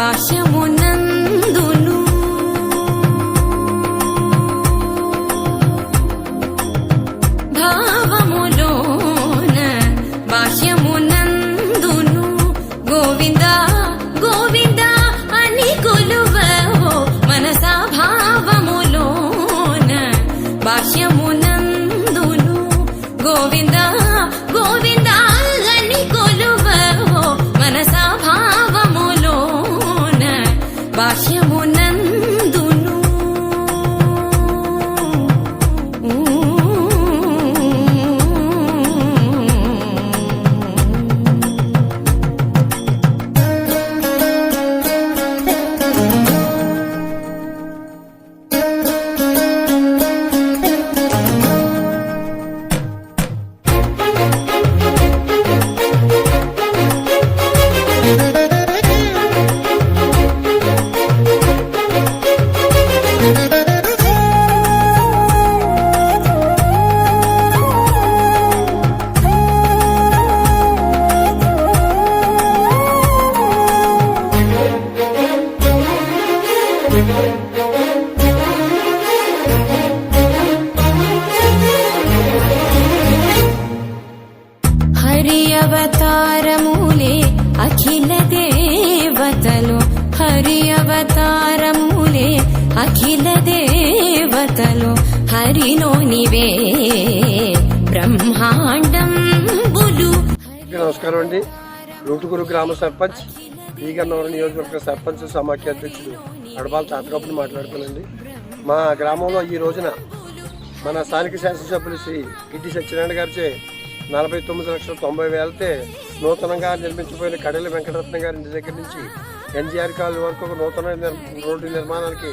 i'm baixa Baixinho. అవతారములే అఖిల దేవతలు హరిలోనివే బ్రహ్మాండం బులు నమస్కారం అండి. లూటుగురు గ్రామ సర్పంచ్ ఈగన్నవరం నియోజకవర్గ సర్పంచ్ సమాఖ్య అధ్యక్షుడు అడబాల తాతగప్పుడు మాట్లాడుతానండి మా గ్రామంలో ఈ రోజున మన స్థానిక శాసనసభ్యులు శ్రీ గిడ్డి సత్యనారాయణ గారిచే నలభై తొమ్మిది లక్షల తొంభై వేలతే నూతనంగా నిర్మించబోయిన కడలి వెంకటరత్న గారి ఇంటి దగ్గర నుంచి ఎన్జీఆర్ కాలనీ వరకు ఒక నూతన రోడ్డు నిర్మాణానికి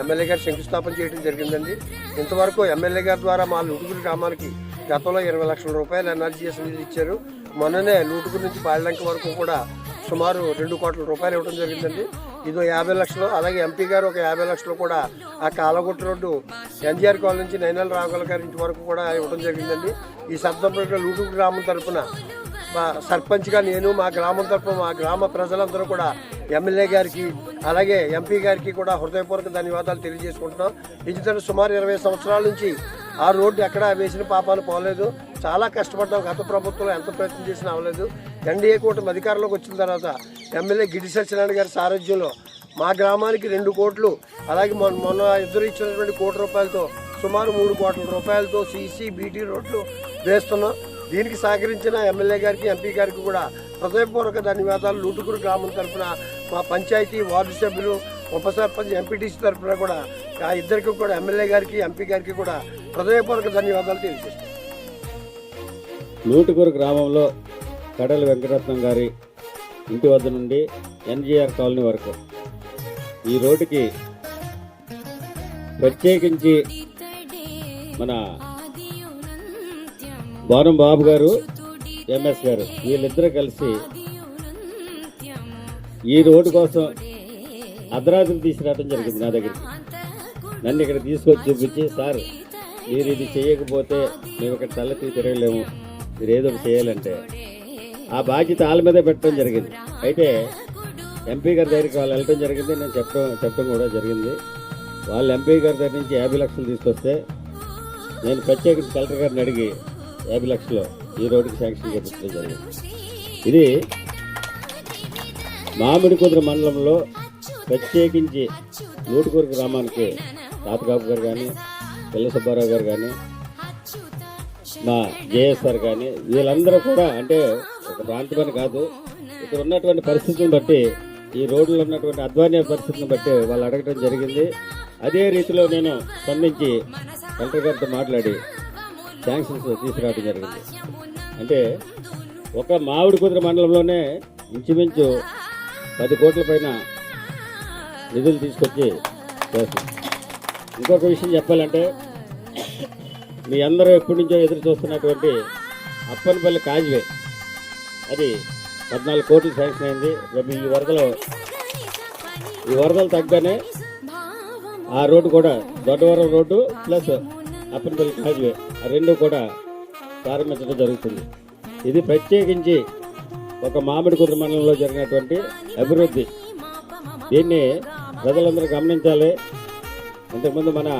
ఎమ్మెల్యే గారు శంకుస్థాపన చేయడం జరిగిందండి. ఇంతవరకు ఎమ్మెల్యే గారి ద్వారా మా లూటుగురు గ్రామానికి గతంలో ఇరవై లక్షల రూపాయలు ఎన్ఆర్జీఎస్ నిధులు ఇచ్చారు. మొన్ననే లూటుగురు నుంచి పాడలంక వరకు కూడా సుమారు రెండు కోట్ల రూపాయలు ఇవ్వడం జరిగిందండి. ఇదో యాభై లక్షలు అలాగే ఎంపీ గారు ఒక యాభై లక్షలు కూడా ఆ కాలగుట్ట రోడ్డు ఎన్జీఆర్ కాలనీ నుంచి నైనాల రాఘవల్ గారి ఇంటి వరకు కూడా ఇవ్వడం జరిగిందండి. ఈ సందర్భంగా లూటూరు గ్రామం తరఫున మా సర్పంచ్గా నేను మా గ్రామం తరఫున మా గ్రామ ప్రజలందరూ కూడా ఎమ్మెల్యే గారికి అలాగే ఎంపీ గారికి కూడా హృదయపూర్వక ధన్యవాదాలు తెలియజేసుకుంటున్నాం. ఇది సుమారు ఇరవై సంవత్సరాల నుంచి ఆ రోడ్డు ఎక్కడ వేసిన పాపాలు పోలేదు. చాలా కష్టపడ్డాం. గత ప్రభుత్వంలో ఎంత ప్రయత్నం చేసినా అవ్వలేదు. ఎన్డీఏ కూటమి అధికారంలోకి వచ్చిన తర్వాత ఎమ్మెల్యే గిడి సత్యనారాయణ గారి సారథ్యంలో మా గ్రామానికి రెండు కోట్లు అలాగే మొన్న మొన్న ఇద్దరు ఇచ్చినటువంటి కోటి రూపాయలతో సుమారు మూడు కోట్ల రూపాయలతో సీసీ బీటీ రోడ్లు వేస్తున్నాం. దీనికి సహకరించిన ఎమ్మెల్యే గారికి ఎంపీ గారికి కూడా హృదయపూర్వక ధన్యవాదాలు. లూటుకూరు గ్రామం తరఫున మా పంచాయతీ వార్డు సభ్యులు ఉప సర్పంచ్ ఎంపీటీసీ తరఫున కూడా ఆ ఇద్దరికి కూడా ఎమ్మెల్యే గారికి ఎంపీ గారికి కూడా హృదయపూర్వక ధన్యవాదాలు తెలియజేస్తాం లూటుకూరు గ్రామంలో కడలి వెంకటరత్నం గారి ఇంటి వద్ద నుండి ఎన్జీఆర్ కాలనీ వరకు ఈ రోడ్డుకి ప్రత్యేకించి మన బారం బాబు గారు ఎంఎస్ గారు వీళ్ళిద్దరూ కలిసి ఈ రోడ్డు కోసం అర్ధరాత్రి తీసుకురావడం జరిగింది నా దగ్గరికి. నన్ను ఇక్కడ తీసుకొచ్చి చూపించి సార్ మీరు ఇది చేయకపోతే మేము ఇక్కడ తలెత్తి తిరగలేము. మీరు ఏదో ఒకటి చేయాలంటే. ఆ బాధ్యత వాళ్ళ మీదే పెట్టడం జరిగింది. అయితే ఎంపీ గారి దగ్గరికి వాళ్ళు వెళ్ళడం జరిగింది. నేను చెప్పడం చెప్పడం కూడా జరిగింది. వాళ్ళు ఎంపీ గారి దగ్గర నుంచి యాభై లక్షలు తీసుకొస్తే నేను ప్రత్యేకించి కలెక్టర్ గారిని అడిగి యాభై లక్షలు ఈ రోడ్డుకి శాంక్షన్ చేపించడం జరిగింది. ఇది మామిడి కుదురు మండలంలో ప్రత్యేకించి నూటుకూరు గ్రామానికి తాతకాపు గారు కానీ పిల్ల సుబ్బారావు గారు కానీ మా జేఎస్ఆర్ కానీ వీళ్ళందరూ కూడా అంటే ఒక ప్రాంతమని కాదు ఇక్కడ ఉన్నటువంటి పరిస్థితిని బట్టి ఈ రోడ్లో ఉన్నటువంటి అధ్వాన్య పరిస్థితిని బట్టి వాళ్ళు అడగడం జరిగింది. అదే రీతిలో నేను స్పందించి కలెక్టర్ గారితో మాట్లాడి శాంక్షన్స్ తీసుకురావడం జరిగింది అంటే ఒక మామిడి కుదిరి మండలంలోనే ఇంచుమించు పది కోట్ల పైన నిధులు తీసుకొచ్చి చేస్తాం. ఇంకొక విషయం చెప్పాలంటే మీ అందరూ ఎప్పటి నుంచో ఎదురు చూస్తున్నటువంటి అప్పనపల్లి కాజ్వే. అది పద్నాలుగు కోట్లు శాంక్షన్ అయింది. రేపు ఈ వరదలో ఈ వరదలు తగ్గగానే ఆ రోడ్డు కూడా Doddavaram road plus Appanapalli causeway. రెండు కూడా ప్రారంభించడం జరుగుతుంది. ఇది ప్రత్యేకించి ఒక మామిడి కుదురు మండలంలో జరిగినటువంటి అభివృద్ధి. దీన్ని ప్రజలందరూ గమనించాలి. ఇంతకుముందు మన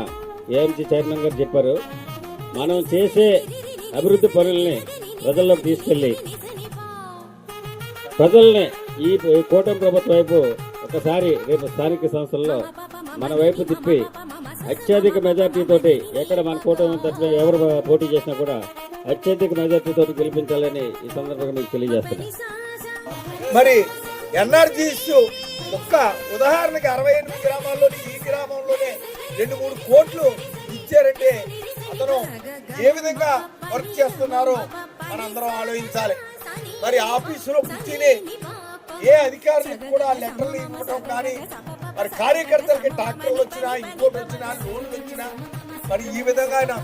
ఏఎంసీ చైర్మన్ గారు చెప్పారు మనం చేసే అభివృద్ధి పనుల్ని ప్రజల్లోకి తీసుకెళ్ళి ప్రజల్ని ఈ కూటమి ప్రభుత్వం వైపు ఒకసారి రేపు స్థానిక సంస్థల్లో మన వైపు తిప్పి అత్యధిక మెజార్టీతో ఎక్కడ మన కూటమి తరఫున ఎవరు పోటీ చేసినా కూడా అత్యధిక మెజార్టీతో గెలిపించాలని ఈ సందర్భంగా మీకు తెలియజేస్తున్నాను మరి ఎన్ఆర్జీస్ ఒక్క ఉదాహరణకి అరవై ఎనిమిది గ్రామాల్లోని ఈ గ్రామంలోనే రెండు మూడు కోట్లు ఇచ్చారంటే అతను ఏ విధంగా వర్క్ చేస్తున్నారో మనందరం ఆలోచించాలి. మరి ఆఫీసులో కూర్చుని ఏ అధికారులకు కూడా లెటర్లు ఇవ్వటం కానీ మరి కార్యకర్తలకి ట్రాక్టర్లు వచ్చినా ఇంకోటి వచ్చినా లోన్లు వచ్చినా మరి ఈ విధంగా అయినా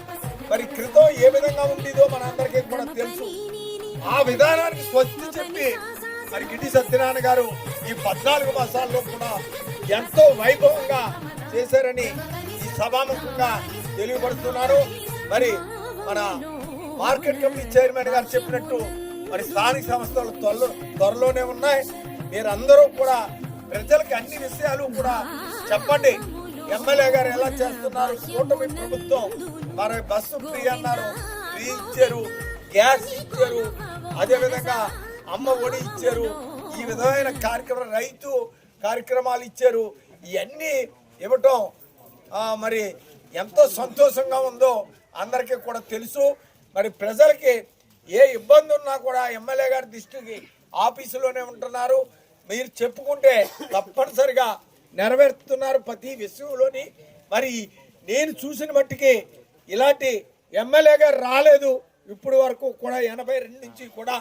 మరి క్రితం ఏ విధంగా ఉండేదో మన అందరికీ కూడా తెలుసు. ఆ విధానానికి స్వస్తి చెప్పి మరి గిడ్డి సత్యనారాయణ గారు ఈ పద్నాలుగు మాసాల్లో కూడా ఎంతో వైభవంగా చేశారని ఈ సభాముఖంగా తెలియపడుతున్నారు మరి మన మార్కెట్ కమిటీ చైర్మన్ గారు చెప్పినట్టు మరి స్థానిక సంస్థలు త్వరలో త్వరలోనే ఉన్నాయి. మీరందరూ కూడా ప్రజలకు అన్ని విషయాలు కూడా చెప్పండి. ఎమ్మెల్యే గారు ఎలా చేస్తున్నారు? కూటమి ప్రభుత్వం మరి బస్సు ఫ్రీ అన్నారు. ఫ్రీ ఇచ్చారు. గ్యాస్ ఇచ్చారు. అదే విధంగా అమ్మ ఒడి ఇచ్చారు. ఈ విధమైన కార్యక్రమం రైతు కార్యక్రమాలు ఇచ్చారు. ఇవన్నీ ఇవ్వటం మరి ఎంతో సంతోషంగా ఉందో అందరికీ కూడా తెలుసు. మరి ప్రజలకి ఏ ఇబ్బంది ఉన్నా కూడా ఎమ్మెల్యే గారి దృష్టికి ఆఫీసులోనే ఉంటున్నారు. మీరు చెప్పుకుంటే తప్పనిసరిగా నెరవేరుతున్నారు ప్రతి విషయంలోని మరి నేను చూసిన మట్టికి ఇలాంటి ఎమ్మెల్యేగా రాలేదు. ఇప్పుడు వరకు కూడా ఎనభై రెండు నుంచి కూడా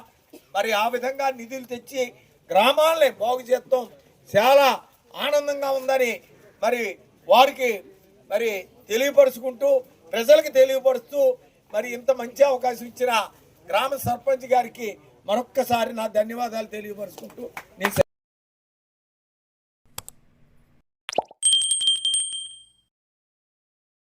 మరి ఆ విధంగా నిధులు తెచ్చి గ్రామాలని బాగు చేస్తాం. చాలా ఆనందంగా ఉందని మరి వారికి మరి తెలియపరుచుకుంటూ ప్రజలకు తెలియపరుస్తూ మరి ఇంత మంచి అవకాశం ఇచ్చిన గ్రామ సర్పంచ్ గారికి మరొక్కసారి నా ధన్యవాదాలు తెలియపరుచుకుంటూ నేను